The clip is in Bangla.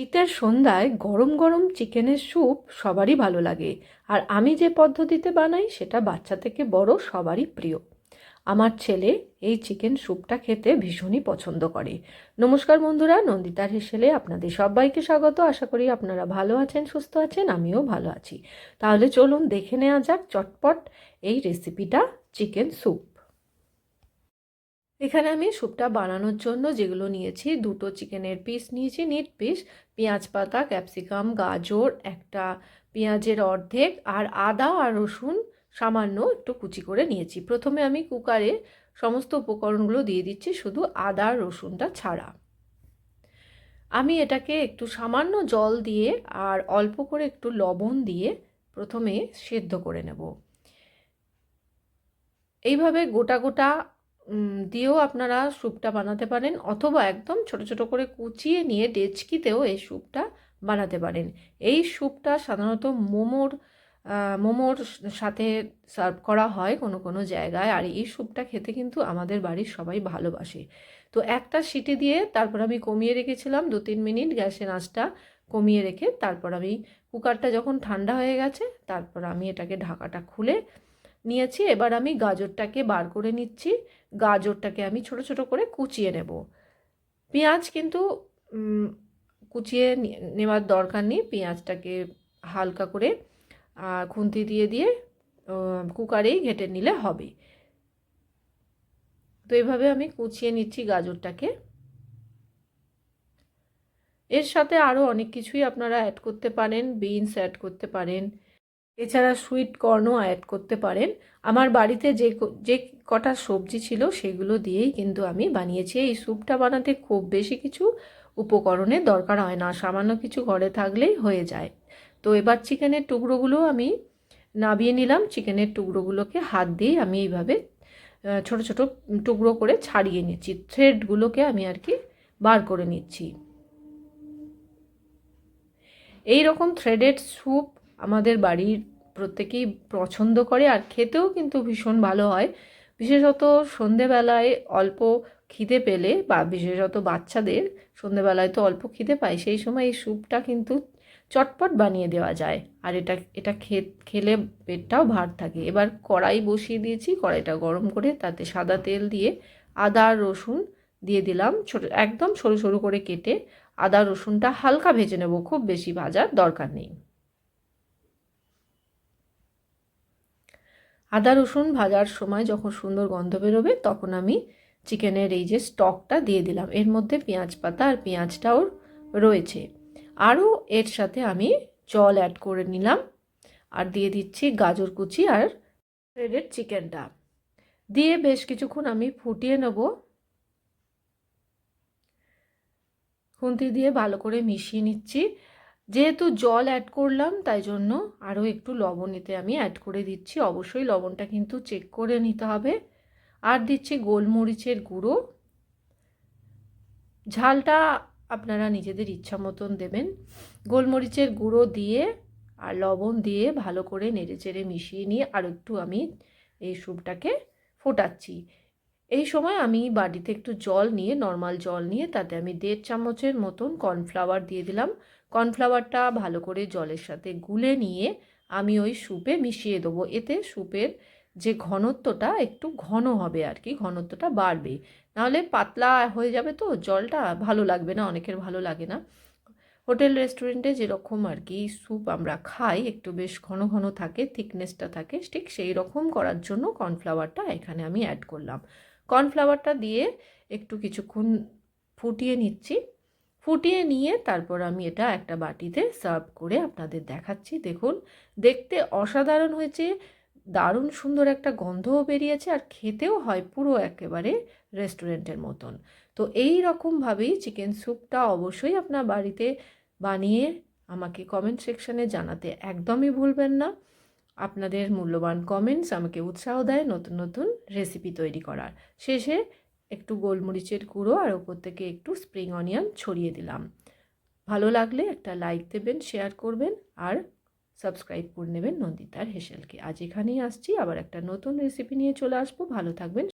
শীতের সন্ধ্যায় গরম গরম চিকেনের স্যুপ সবারই ভালো লাগে। আর আমি যে পদ্ধতিতে বানাই, সেটা বাচ্চা থেকে বড় সবারই প্রিয়। আমার ছেলে এই চিকেন স্যুপটা খেতে ভীষণই পছন্দ করে। নমস্কার বন্ধুরা, নন্দিতার হেসেলে আপনাদের সবাইকে স্বাগত। আশা করি আপনারা ভালো আছেন, সুস্থ আছেন, আমিও ভালো আছি। তাহলে চলুন দেখে নেওয়া যাক চটপট এই রেসিপিটা চিকেন স্যুপ। এখানে আমি স্যুপটা বানানোর জন্য যেগুলো নিয়েছি, দুটো চিকেনের পিস নিয়েছি, নিট পিস, পেঁয়াজ পাতা, ক্যাপসিকাম, গাজর, একটা পেঁয়াজের অর্ধেক আর আদা আর রসুন সামান্য একটু কুচি করে নিয়েছি। প্রথমে আমি কুকারে সমস্ত উপকরণগুলো দিয়ে দিচ্ছি, শুধু আদা আর রসুনটা ছাড়া। আমি এটাকে একটু সামান্য জল দিয়ে আর অল্প করে একটু লবণ দিয়ে প্রথমে সেদ্ধ করে নেব। এইভাবে গোটা গোটা দিয়েও আপনারা স্যুপটা বানাতে পারেন অথবা একদম ছোট ছোট করে কুচিয়ে নিয়ে ডেচকিতেও এই স্যুপটা বানাতে পারেন। এই স্যুপটা সাধারণত মোমোর মোমোর সাথে সার্ভ করা হয় কোনো কোনো জায়গায় আর এই স্যুপটা খেতে কিন্তু আমাদের বাড়ির সবাই ভালোবাসে। তো একটা সিটি দিয়ে তারপর আমি কমিয়ে রেখেছিলাম দু তিন মিনিট গ্যাসের আঁচটা কমিয়ে রেখে তারপর আমি কুকারটা যখন ঠান্ডা হয়ে গেছে তারপর আমি এটাকে ঢাকাটা খুলে নিয়েছি, এবার আমি গাজরটাকে বার করে নিচ্ছি। গাজরটাকে আমি ছোট ছোট করে কুচিয়ে নেব। পেঁয়াজ কিন্তু কুচিয়ে নেওয়ার দরকার নেই। পেঁয়াজটাকে হালকা করে খুন্তি দিয়ে দিয়ে কুকারেই ঘেটে নিলে হবে। তো এইভাবে আমি কুচিয়ে নিচ্ছি গাজরটাকে। এর সাথে আরও অনেক কিছুই আপনারা অ্যাড করতে পারেন বিনস অ্যাড করতে পারেন। এছাড়া সুইট কর্নও অ্যাড করতে পারেন। আমার বাড়িতে যে যে কটা সবজি ছিল সেগুলো দিয়েই কিন্তু আমি বানিয়েছি। এই স্যুপটা বানাতে খুব বেশি কিছু উপকরণের দরকার হয় না, সামান্য কিছু ঘরে থাকলেই হয়ে যায়। তো এবার চিকেনের টুকরোগুলো আমি নাবিয়ে নিলাম। চিকেনের টুকরোগুলোকে হাত দিয়ে আমি এইভাবে ছোট ছোট টুকরো করে ছাড়িয়ে নিচ্ছি। থ্রেডগুলোকে আমি আর কি বার করে নিচ্ছি। এই রকম থ্রেডেড স্যুপ আমাদের বাড়ির প্রত্যেকেই পছন্দ করে আর খেতেও কিন্তু ভীষণ ভালো হয়। বিশেষত সন্ধেবেলায় অল্প খিদে পেলে বা বিশেষত বাচ্চাদের সন্ধেবেলায় তো অল্প খিদে পায়, সেই সময় এই স্যুপটা কিন্তু চটপট বানিয়ে দেওয়া যায়। আর এটা এটা খেলে পেটটাও ভার থাকে। এবার কড়াই বসিয়ে দিয়েছি, কড়াইটা গরম করে তাতে সাদা তেল দিয়ে আদা, রসুন দিয়ে দিলাম। ছোট, একদম সরু সরু করে কেটে আদা, রসুনটা হালকা ভেজে নেব, খুব বেশি ভাজার দরকার নেই। আদা রসুন ভাজার সময় যখন সুন্দর গন্ধ বেরোবে, তখন আমি চিকেনের এই যে স্টকটা দিয়ে দিলাম। এর মধ্যে পেঁয়াজ পাতা আর পেঁয়াজটাও রয়েছে। আরও এর সাথে আমি জল অ্যাড করে নিলাম আর দিয়ে দিচ্ছি গাজর কুচি আর রেডেড চিকেনটা। দিয়ে বেশ কিছুক্ষণ আমি ফুটিয়ে নেব। খুন্তি দিয়ে ভালো করে মিশিয়ে নিচ্ছি। যেহেতু জল অ্যাড করলাম, তাই জন্য আরও একটু লবণ এতে আমি অ্যাড করে দিচ্ছি। অবশ্যই লবণটা কিন্তু চেক করে নিতে হবে। আর দিচ্ছি গোলমরিচের গুঁড়ো। ঝালটা আপনারা নিজেদের ইচ্ছা মতন দেবেন। গোলমরিচের গুঁড়ো দিয়ে আর লবণ দিয়ে ভালো করে নেড়ে চেড়ে মিশিয়ে নিয়ে আর একটু আমি এই স্যুপটাকে ফোটাচ্ছি। এই সময় আমি বাড়িতে একটু জল নিয়ে নর্মাল জল নিয়ে, তাতে আমি দেড় চামচের মতন কর্নফ্লাওয়ার দিয়ে দিলাম। কর্নফ্লাওয়ারটা ভালো করে জলের সাথে গুলে নিয়ে আমি ওই স্যুপে মিশিয়ে দেবো। এতে স্যুপের যে ঘনত্বটা একটু ঘন হবে আর কি, ঘনত্বটা বাড়বে। নাহলে পাতলা হয়ে যাবে তো, জলটা ভালো লাগবে না, অনেকের ভালো লাগে না। হোটেল রেস্টুরেন্টে যেরকম আর কি স্যুপ আমরা খাই, একটু বেশ ঘন ঘন থাকে থিকনেসটা থাকে, ঠিক সেই রকম করার জন্য কর্নফ্লাওয়ারটা এখানে আমি অ্যাড করলাম। কর্নফ্লাওয়ারটা দিয়ে একটু কিছুক্ষণ ফুটিয়ে নিচ্ছি। ফুটিয়ে নিয়ে তারপর আমি এটা একটা বাটিতে সার্ভ করে আপনাদের দেখাচ্ছি। দেখুন, দেখতে অসাধারণ হয়েছে, দারুণ সুন্দর একটা গন্ধও বেরিয়েছে আর খেতেও হয় পুরো একেবারে রেস্টুরেন্টের মতন। তো এই রকমভাবেই চিকেন স্যুপটা অবশ্যই আপনার বাড়িতে বানিয়ে আমাকে কমেন্ট সেকশানে জানাতে একদমই ভুলবেন না। আপনাদের মূল্যবান কমেন্টস আমাকে উৎসাহ দেয় নতুন নতুন রেসিপি তৈরি করার। শেষে একটু গোলমরিচের গুঁড়ো আর ওপর থেকে একটু স্প্রিং অনিয়ন ছড়িয়ে দিলাম। ভালো লাগলে একটা লাইক দেবেন শেয়ার করবেন আর সাবস্ক্রাইব করে নেবেন নন্দিতার হেসেলকে। আজ এখানেই আসছি, আবার একটা নতুন রেসিপি নিয়ে চলে আসব। ভালো থাকবেন